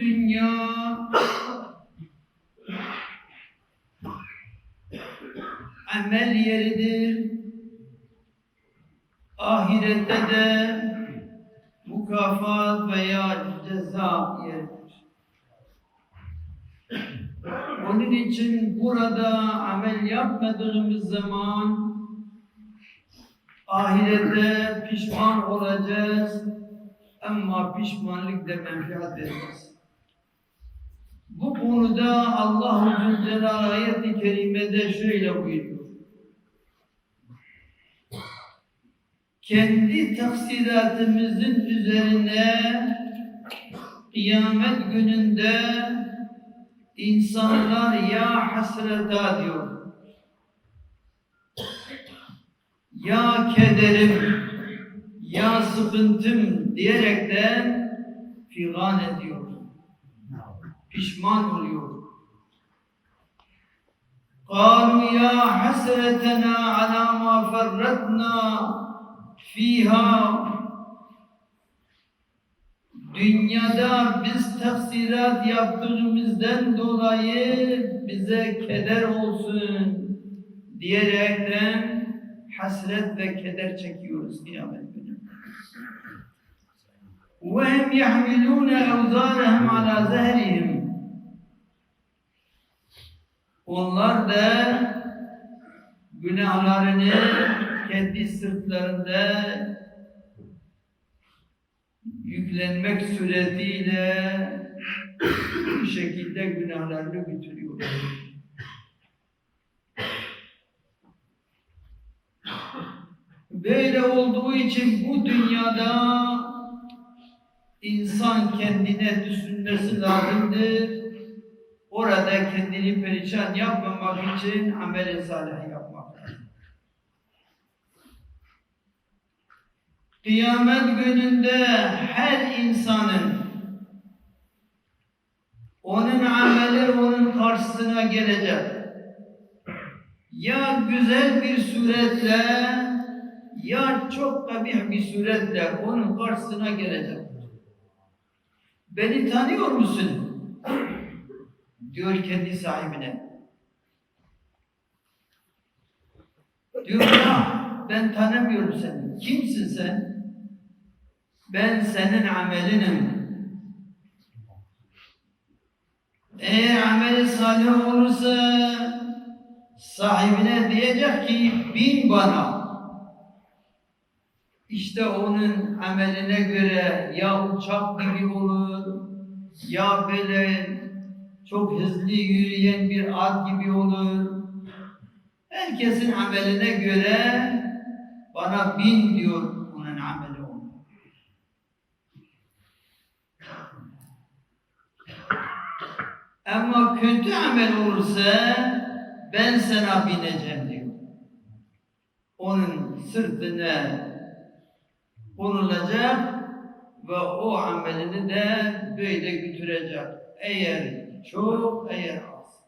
Dünya amel yeridir. Ahirette de mukafat veya ceza yeridir. Onun için burada amel yapmadığımız zaman ahirette pişman olacağız ama pişmanlık da menfiat vermez. Bu konuda Allah-u Zülcelal ayet-i kerimede şöyle buyuruyor. Kendi taksiratımızın üzerine kıyamet gününde insanlar ya hasreta diyor. Ya kederim, ya sıkıntım diyerekten figan ediyor Pişman oluyor. قالوا يا حسرتنا على ما فرطنا فيها Dünyada biz taksirat yaptığımızdan dolayı bize keder olsun diyerekten hasret ve keder çekiyoruz kıyamet günü. وَهُمْ يَحْمِلُونَ اَوْزَارَهُمْ عَلَى زَهْرِهِمْ onlar da günahlarını kendi sırtlarında yüklenmek suretiyle bu şekilde günahlarını götürüyorlar. Böyle olduğu için bu dünyada insan kendine düşünmesi lazımdır. Orada kendini perişan yapmamak için amel-i salih yapmak. Kıyamet gününde her insanın onun ameli onun karşısına gelecek. Ya güzel bir suretle ya çok kabih bir suretle onun karşısına gelecek. Beni tanıyor musun? Diyor kendi sahibine. Diyor ya ben tanımıyorum seni. Kimsin sen? Ben senin amelinim. Eğer ameli salih olursa sahibine diyecek ki bin bana. İşte onun ameline göre ya uçak gibi olur, ya böyle çok hızlı yürüyen bir at gibi olur. Herkesin ameline göre bana bin diyor onun ameli olur. Ama kötü amel olursa ben sana bineceğim diyor. Onun sırtına konulacak ve o amelini de böyle götürecek. Eğer çok, eğer az.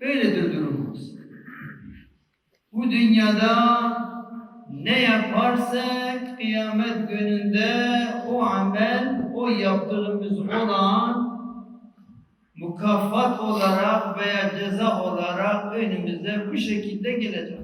Böyledir durumumuz. Bu dünyada ne yaparsak kıyamet gününde o amel, o yaptığımız olan mukafat olarak veya ceza olarak önümüze bu şekilde gelecek.